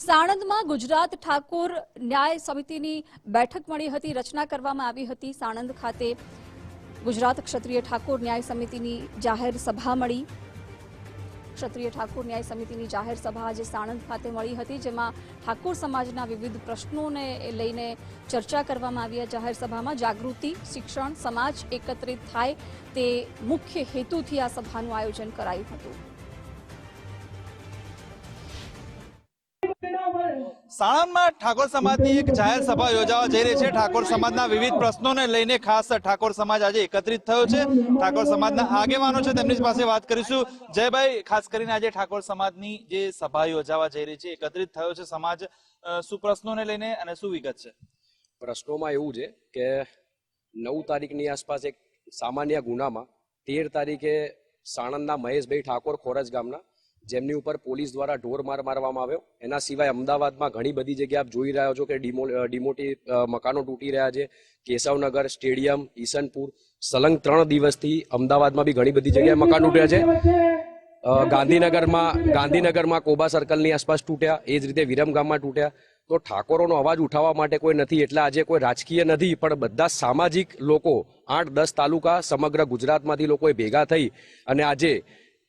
સાણંદમાં ગુજરાત ઠાકોર ન્યાય સમિતિની બેઠક મળી હતી. રચના કરવામાં આવી હતી. સાણંદ ખાતે ગુજરાત ક્ષત્રિય ઠાકોર ન્યાય સમિતિની જાહેર સભા મળી. ક્ષત્રિય ઠાકોર ન્યાય સમિતિની જાહેર સભા આજે સાણંદ ખાતે મળી હતી, જેમાં ઠાકોર સમાજના વિવિધ પ્રશ્નોને લઈને ચર્ચા કરવામાં આવી. જાહેર સભામાં જાગૃતિ, શિક્ષણ, સમાજ એકત્રિત થાય તે મુખ્ય હેતુથી આ સભાનું આયોજન કરાયું હતું. સાણંદમાં ઠાકોર સમાજની એક જાહેર સભા યોજાવા જઈ રહી છે. ઠાકોર સમાજના વિવિધ પ્રશ્નોને લઈને ખાસ ઠાકોર સમાજ આજે એકત્રિત થયો છે. ઠાકોર સમાજના આગેવાનો છે, તેમની પાસે વાત કરીશું. જયભાઈ, ખાસ કરીને આજે ઠાકોર સમાજની જે સભા યોજાવા જઈ રહી છે, એકત્રિત થયો છે સમાજ. શું પ્રશ્નોને લઈને અને શું વિગત છે? પ્રશ્નોમાં એવું છે કે નવ તારીખની આસપાસ એક સામાન્ય ગુનામાં તેર તારીખે સાણંદના મહેશભાઈ ઠાકોર ખોરજ ગામના જેમની ઉપર પોલીસ દ્વારા ઢોર માર મારવામાં આવ્યો. એના સિવાય અમદાવાદમાં ઘણી બધી જગ્યાએ આપ જોઈ રહ્યા છો કે ડિમો ડિમોટી મકાનો તૂટી રહ્યા છે. કેશવનગર, સ્ટેડિયમ, ઈસનપુર, સલંગ ત્રણ દિવસથી અમદાવાદમાં બી ઘણી બધી જગ્યાએ મકાન તૂટ્યા છે. ગાંધીનગરમાં ગાંધીનગરમાં કોબા સર્કલની આસપાસ તૂટ્યા. એ જ રીતે વિરમગામમાં તૂટ્યા. તો ઠાકોરોનો અવાજ ઉઠાવવા માટે કોઈ નથી. એટલે આજે કોઈ રાજકીય નથી, પણ બધા સામાજિક લોકો, આઠ દસ તાલુકા સમગ્ર ગુજરાતમાંથી લોકોએ ભેગા થઈ અને આજે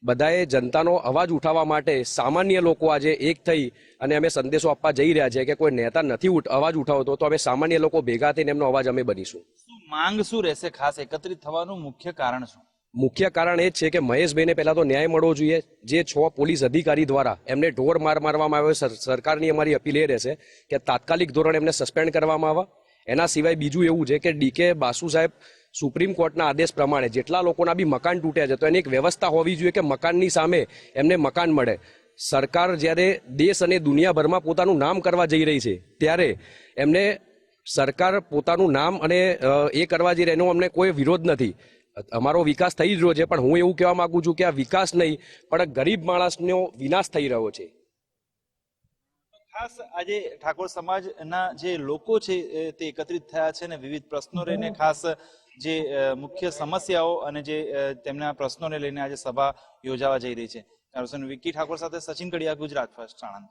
બધાએ જનતાનો અવાજ ઉઠાવવા માટે સામાન્ય લોકો આજે એક થઈ અને અમે સંદેશો આપવા જઈ રહ્યા છે કે કોઈ નેતા નથી અવાજ ઉઠાવતો તો અમે સામાન્ય લોકો ભેગા થઈને એમનો અવાજ અમે બનીશું. માંગ શું રહેશે ખાસ એકત્રિત થવાનું મુખ્ય કારણ શું? મુખ્ય કારણ એ જ છે કે મહેશભાઈને પહેલા તો ન્યાય મળવો જોઈએ. જે છ પોલીસ અધિકારી દ્વારા એમને ઢોર માર મારવામાં આવ્યો સર- સરકારની અમારી અપીલ એ રહેશે કે તાત્કાલિક ધોરણે એમને સસ્પેન્ડ કરવામાં આવે. એના સિવાય બીજું એવું છે કે ડીકે બાસુ સાહેબ સુપ્રીમ કોર્ટના આદેશ પ્રમાણે જેટલા લોકોના બી મકાન તૂટ્યા છે, તો એની એક વ્યવસ્થા હોવી જોઈએ કે મકાનની સામે એમને મકાન મળે. સરકાર જ્યારે દેશ અને દુનિયાભરમાં પોતાનું નામ કરવા જઈ રહી છે, ત્યારે એમને સરકાર પોતાનું નામ અને એ કરવા જઈ રહી એનો અમને કોઈ વિરોધ નથી. અમારો વિકાસ થઈ જ રહ્યો છે, પણ હું એવું કહેવા માગું છું કે આ વિકાસ નહીં, પણ ગરીબ માણસનો વિનાશ થઈ રહ્યો છે. ખાસ આજે ઠાકોર સમાજના જે લોકો છે તે એકત્રિત થયા છે અને વિવિધ પ્રશ્નો લઈને ખાસ જે મુખ્ય સમસ્યાઓ અને જે તેમના પ્રશ્નોને લઈને આજે સભા યોજાવા જઈ રહી છે. વિકી ઠાકોર સાથે સચિન કડિયા ગુજરાત ફર્સ્ટ સાણંદ.